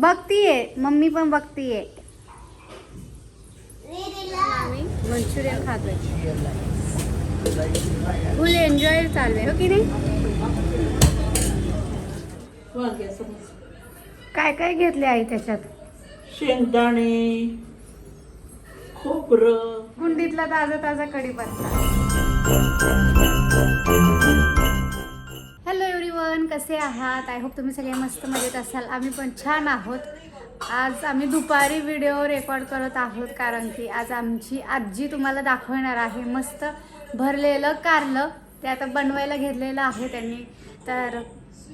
बघतीये मम्मी पण बघतीये. आम्ही मंचुरियन खातोय. फुल एन्जॉय चालू आहे हो की नाही. काय काय घेतले आई त्याच्यात? शेंगदाणे खोबरं. कुंडीतला ताजा ताजा कढीपत्ता एव्हरीवन कसे आहात? आय होप तुम्ही सगळे मस्त मजेत असाल. आम्ही पण छान आहोत. आज आम्ही दुपारी व्हिडिओ रेकॉर्ड करत आहोत कारण की आज आमची आजी तुम्हाला दाखवणार आहे. मस्त भरलेलं कारलं. ते आता बनवायला घेतलेलं आहे त्यांनी. तर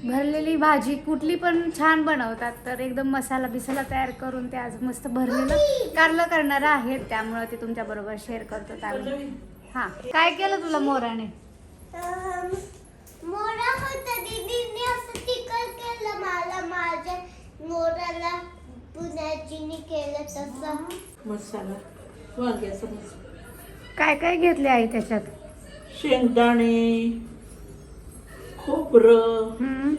भरलेली भाजी कुठली पण छान बनवतात. तर एकदम मसाला बिसाला तयार करून ते आज मस्त भरलेलं कारलं करणार आहेत. त्यामुळं ते तुमच्याबरोबर शेअर करतो. आम्ही हां. काय केलं तुला मोराने? मोरा होता दीदीने असं तिकट केलं मला माझ्या मोराला पुण्याजीने केलं तसं. मसाला वांग्याचं मस्त. काय काय घेतले आई त्याच्यात? शेंगदाणे खोबरं हम्म,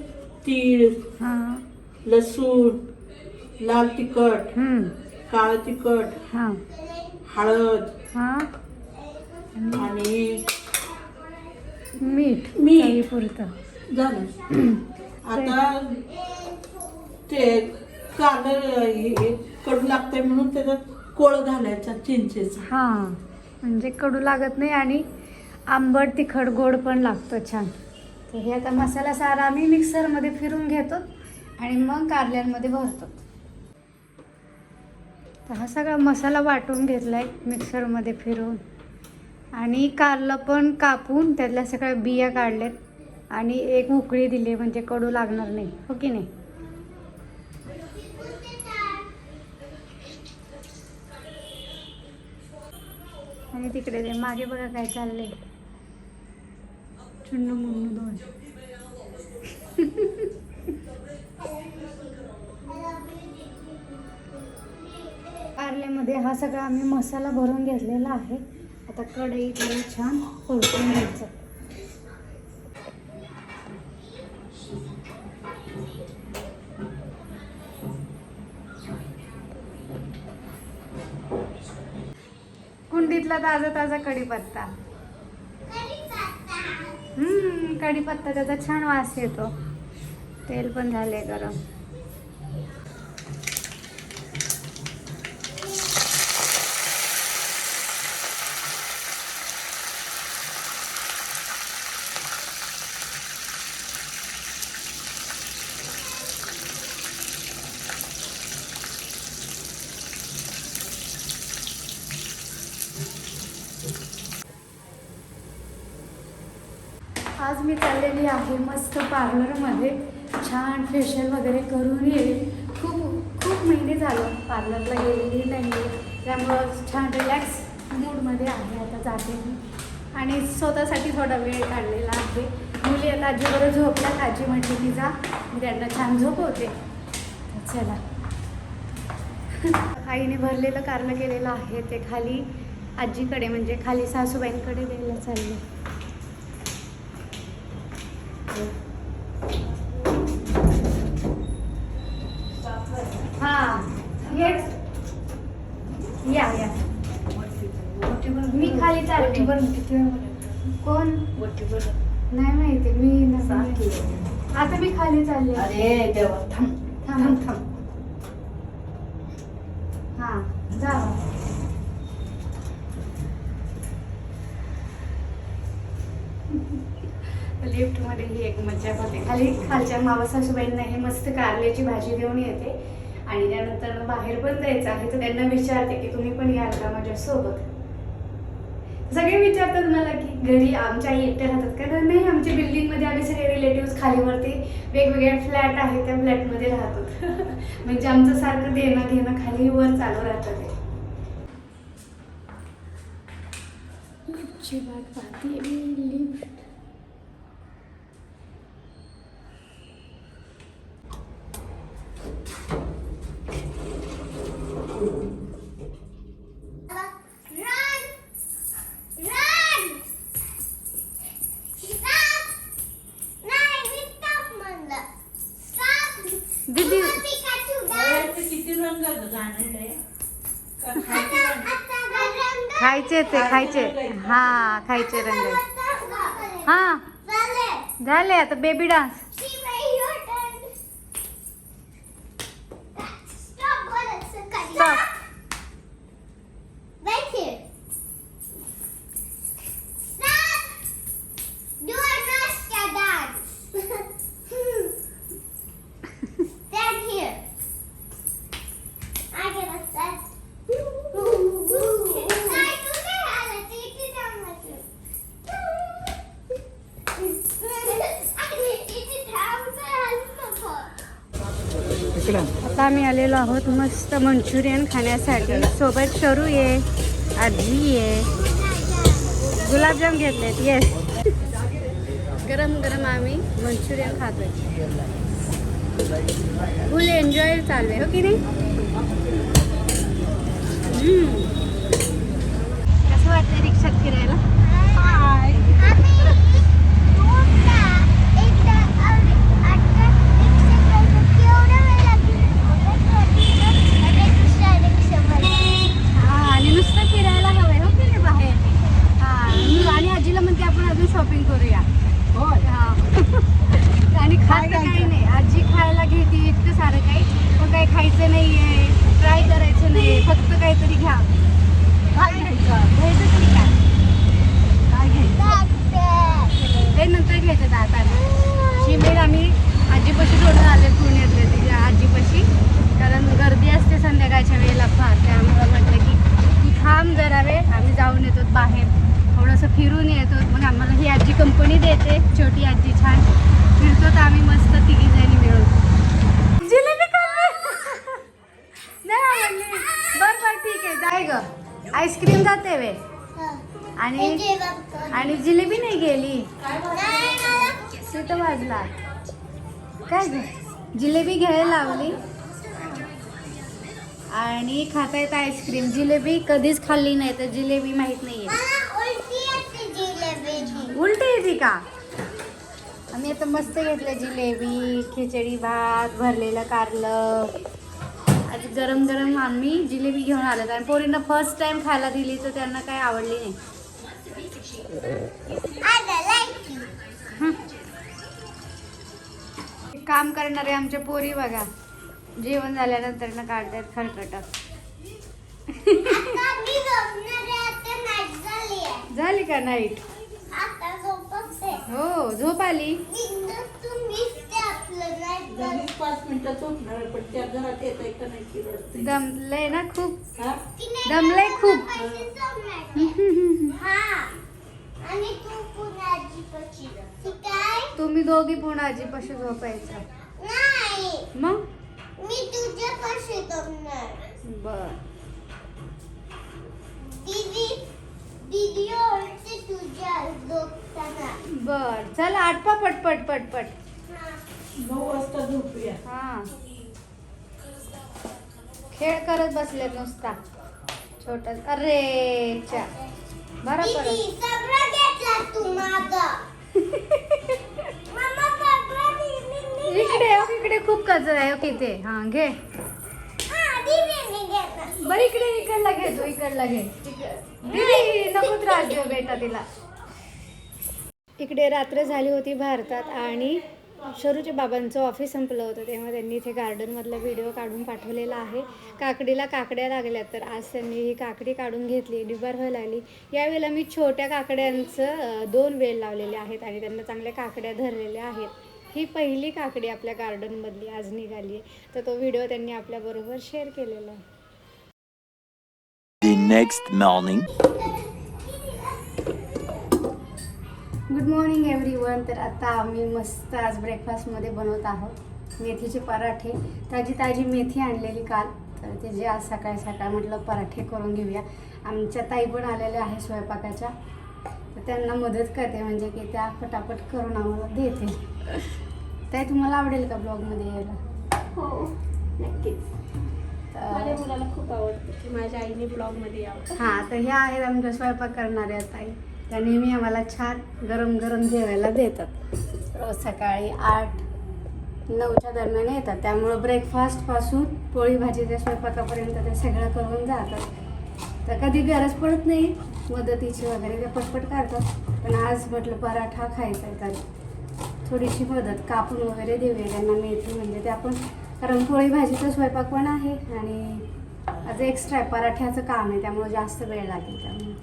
तीळ हां. लसूण लाल तिखट हम्म, काळं तिखट हां. हळद हां. आणि मीठ मीठ. चवीपुरतं झालं. आता ते कांदा हे कडू लागतंय म्हणून त्याच्यात कोळ घालायचा चिंचेचा. हां म्हणजे कडू लागत नाही आणि आंबट तिखट गोड पण लागतो छान. तर हे आता मसाला सारा आम्ही मिक्सरमध्ये फिरून घेतो आणि मग कारल्यांमध्ये भरतो. तर हा सगळा मसाला वाटून घेतला आहे मिक्सरमध्ये फिरून. आणि कारलं पण कापून त्यातल्या सगळ्या बिया काढल्यात. आणि एक उकळी दिली म्हणजे कडू लागणार नाही. हो की नाही? आणि तिकडे ते मागे बघा काय चाललंय. चुन्नू मुन्नू दोन. कारल्यामध्ये हा सगळा आम्ही मसाला भरून घेतलेला आहे. आता कढईत लई छान परतून घ्यायचं. कुंडीतला ताजा ताजा कढीपत्ता. हम्म कढीपत्ता त्याचा छान वास येतो. तेल पण झाले गरम. आज मी चाललेली आहे मस्त पार्लरमध्ये. छान फेशियल वगैरे करून येईल. खूप खूप महिने झालं पार्लरला गेलेली नाही. त्यामुळं छान रिलॅक्स मूडमध्ये आहे आता जाते मी. आणि स्वतःसाठी थोडा वेळ काढलेला आहे. मुली आता आजीबरोबर झोपल्यात. आजी म्हटली की जा मी त्यांना छान झोपवते. चला. आईने भरलेलं कारण केलेलं आहे ते खाली. आजीकडे म्हणजे खाली सासूबाईंकडे द्यायला चालले. मी खाली चालते कोण? नाही माहिती. मी नाही. आता मी खाली चालले अरे देवा. थांब. थांब. थांब हा जा. लिफ्टमध्ये ही एक मज्जा होते. खाली खालच्या मावा सासूबाईंना हे मस्त कारल्याची भाजी देऊन येते. आणि त्यानंतर बाहेर पण जायचं आहे तर त्यांना विचारते की तुम्ही पण याल का माझ्यासोबत? सगळे विचारतात मला की घरी आमच्या आई एकट्या राहतात का? तर नाही आमच्या बिल्डिंगमध्ये आम्ही सगळे रिलेटिव्ह खालीवरती वेगवेगळ्या फ्लॅट आहेत त्या फ्लॅटमध्ये राहतो म्हणजे आमचं सारखं देणं घेणं खाली वर चालू राहतं ते. लिफ्टची पाहते खायचे ते खायचे हा खायचे रंग. हा झाले आता बेबी डान्स. आता आम्ही आलेलो आहोत मस्त मंचुरियन खाण्यासाठी. सोबत शरू ये आजी ये. गुलाबजाम घेतलेत येस गरम गरम आम्ही मंचुरियन खातोय. फुल एन्जॉय चालू आहे हो की नाही? कसं वाटतं रिक्षात फिरायला हा आणि नुसतं फिरायला हवंय हो की नाही बाहेर हा मी आणि आजीला म्हणते आपण अजून शॉपिंग करूया. हा. आणि खात काही नाही. आजी खायला घेते इतकं सारं काही. पण काही खायचं नाहीये. ट्राय करायचं नाही फक्त काहीतरी घ्या. काय घ्यायचं? घ्यायचं तरी काय? काय घ्यायचं? ते नंतर घ्यायचं जाताना शिमेर आम्ही आजीपाशी सोडून आले पुण्यातले. तिच्या आजीपाशी. कारण गर्दी असते संध्याकाळच्या वेळेला फार. त्यामुळं म्हटलं की तू थांब जरा वेळ आम्ही जाऊन येतो बाहेर थोडंसं फिरून येतो मग आम्हाला ही आजी देते छोटी आजी छान. फिरतो तर आम्ही मस्त तिघी जणी मिळून. नाही बरं बरं ठीक आहे. जाय ग. आईस्क्रीम जाते वे. आणि आणि जिलेबी नाही गेली. तिथं वाजला काय ग? जिलेबी घ्यायला लावली. आणि खाता येत आईस्क्रीम. जिलेबी कधीच खाल्ली नाही तर जिलेबी माहीत नाहीये. उलटी येते का? आम्ही आता मस्त घेतलं जिलेबी खिचडी भात भरलेलं कारलं. आज गरम गरम आम्ही जिलेबी घेऊन आलो आणि पोरींना फर्स्ट टाइम खायला दिली तर त्यांना काही आवडली नाही. काम करणारे आमच्या पोरी बघा. जेवण झाल्यानंतर ना काढतात खरकट. झाली का नाईट हो झोप आली? पाच मिनिटात पण त्या घरात येत आहे का नाही की रडते दमलंय ना खूप. हा? दमलंय खूप. आणि तू पुण्याची पशी काय तुम्ही दोघी पुन्हा आजीपाशी झोपायचं. नाही. मग? मी तुझ्या पाशी जमणार बर. दीदी दीदी बर चल आटपा पटपट पटपट. नऊ वाजता झोपूया. हा. खेळ करत बसले नुसता. छोटा अरे चा. बरं दीदीने इकडे हो, इकडे खूप कचरा आहे हो किती हा घे. हा घेतला बर इकडे इकडला घे तू इकडला घे. दीदी नको त्रास देऊ बेटा तिला. इकडे रात्र झाली होती भारतात आणि शरूच्या बाबांचं ऑफिस संपलं होतं तेव्हा त्यांनी इथे गार्डनमधला व्हिडिओ काढून पाठवलेला आहे. काकडीला काकड्या लागल्या तर आज त्यांनी ही काकडी काढून घेतली डिबार व्हायला लागली. यावेळेला मी छोट्या काकड्यांचं दोन वेल लावलेले आहेत आणि त्यांना चांगल्या काकड्या धरलेल्या आहेत. ही पहिली काकडी आपल्या गार्डनमधली आज निघाली आहे. तर तो व्हिडिओ त्यांनी आपल्याबरोबर शेअर केलेला आहे. Next morning. Good morning everyone तर आता आम्ही मस्त आज ब्रेकफास्टमध्ये बनवत आहोत. मेथीचे पराठे. ताजी ताजी मेथी आणलेली काल. तर ते जे आज सकाळी सकाळ म्हटलं पराठे करून घेऊया. आमच्या ताई पण आलेल्या आहे स्वयंपाकाच्या. तर त्यांना मदत करते म्हणजे की त्या पटापट करून आम्हाला देते ताई तुम्हाला आवडेल का ब्लॉगमध्ये यायला? हो नक्कीच. माझ्या तर मुलाला खूप आवडतं की माझ्या आईने ब्लॉगमध्ये यावं. हां तर ह्या आहेत आमच्या स्वयंपाक करणाऱ्या ताई त्या नेहमी आम्हाला छान गरम गरम जेवायला देतात. रोज सकाळी आठ नऊच्या दरम्यान येतात. त्यामुळं ब्रेकफास्टपासून पोळी भाजीच्या स्वयंपाकापर्यंत ते सगळं करून जातात. तर कधी गरज पडत नाही. मदतीची वगैरे ते पटपट करतात. पण आज म्हटलं पराठा खायचा आहे तर थोडीशी मदत कापून वगैरे देऊया त्यांना मेथी म्हणजे ते आपण कारण पोळी भाजीचा स्वयंपाक पण आहे आणि आज एक्स्ट्रा आहे पराठ्याचं काम आहे त्यामुळे जास्त वेळ लागेल त्यामुळे.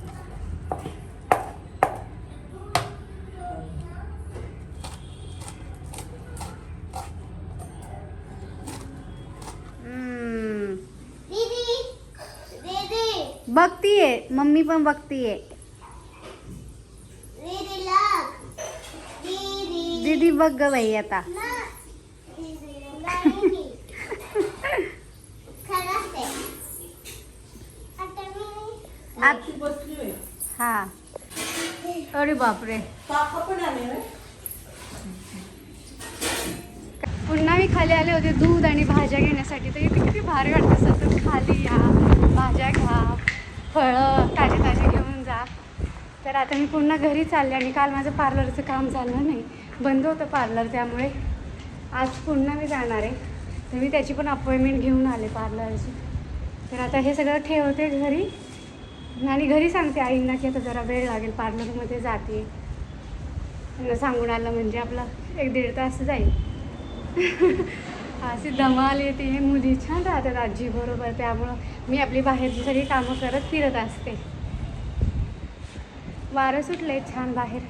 हम्म. दीदी. दीदी. बघतीये मम्मी पण बघतीये दीदी लग दीदी बघ ग बाई आता. हा. अरे बापरे. पुन्हा मी खाली आले होते दूध आणि भाज्या घेण्यासाठी. तर इथे किती भारी वाटतं सतत खाली या. भाज्या घ्या फळं ताजे ताजे घेऊन जा. तर आता मी पुन्हा घरी चालले आणि काल माझं पार्लरचं काम झालं नाही. बंद होतं पार्लर त्यामुळे. आज पुन्हा मी जाणार आहे. तर मी त्याची पण अपॉइंटमेंट घेऊन आले पार्लरची. तर आता हे सगळं ठेवते घरी. आणि घरी सांगते आईंना की आता जरा वेळ लागेल पार्लरमध्ये जाते. त्यांना सांगून आलं म्हणजे आपला एक दीड तास जाईल. अशी धमाल येते. मुली छान राहतात आजीबरोबर त्यामुळं मी आपली बाहेरची सगळी कामं करत फिरत असते. वारं सुटले छान बाहेर.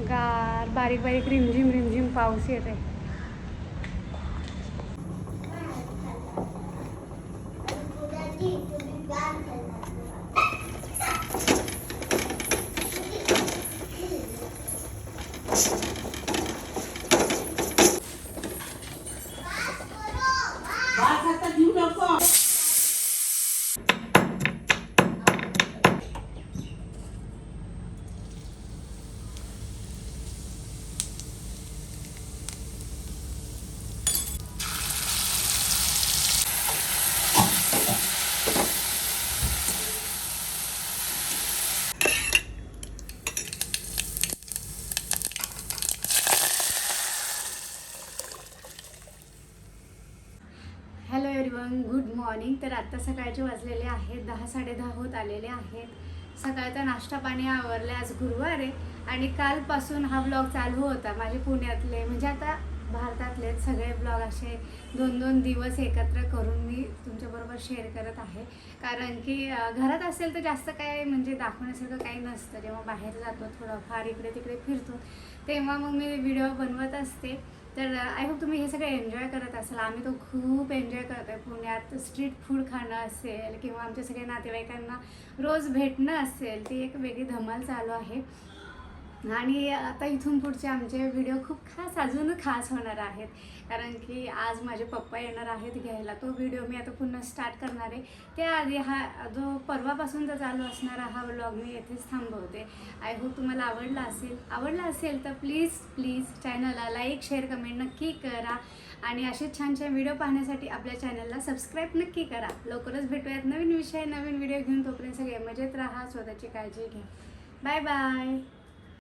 गार बारीक बारीक रिमझिम रिमझिम पाऊस येते आहे एव्हरीवन गुड मॉर्निंग तर आत्ता सकाळचे वाजलेले आहेत. दहा साडेदहा होत आलेले आहेत. सकाळचा नाश्ता पाणी आवरला आज गुरुवार आहे. आणि कालपासून हा ब्लॉग चालू होता माझे पुण्यातले. म्हणजे आता भारतातले सगळे ब्लॉग असे दोन दोन दिवस एकत्र करून मी तुमच्याबरोबर शेअर करत आहे. कारण की घरात असेल तर जास्त काय म्हणजे दाखवण्यासारखं काही नसतं. जेव्हा बाहेर जातो थोडंफार इकडे तिकडे फिरतो तेव्हा मग मी व्हिडिओ बनवत असते. तर आय होप तुम्ही हे सगळं एन्जॉय करत असाल. आम्ही तो खूप एन्जॉय करत आहे पुण्यात स्ट्रीट फूड खाणं असेल किंवा आमच्या सगळ्या नातेवाईकांना रोज भेटणं असेल ती एक वेगळी धमाल चालू आहे. आणि आता इथून पुढचे आमचे व्हिडिओ खूप खास अजून खास होणार आहेत. कारण की आज माझे पप्पा येणार आहेत घ्यायला. तो व्हिडिओ मी आता पुन्हा स्टार्ट करणार आहे. त्याआधी हा जो परवापासून परवापासूनचा चालू असणारा हा व्लॉग मी येथेच थांबवते. आय होप तुम्हाला आवडला असेल. आवडला असेल तर प्लीज प्लीज चॅनलला लाईक शेअर कमेंट नक्की करा. आणि असे छान छान व्हिडिओ पाहण्यासाठी आपल्या चॅनलला सबस्क्राईब नक्की करा. लवकरच भेटूयात नवीन विषय नवीन व्हिडिओ घेऊन. तोपर्यंत सगळे मजेत राहा स्वतःची काळजी घ्या. Bye bye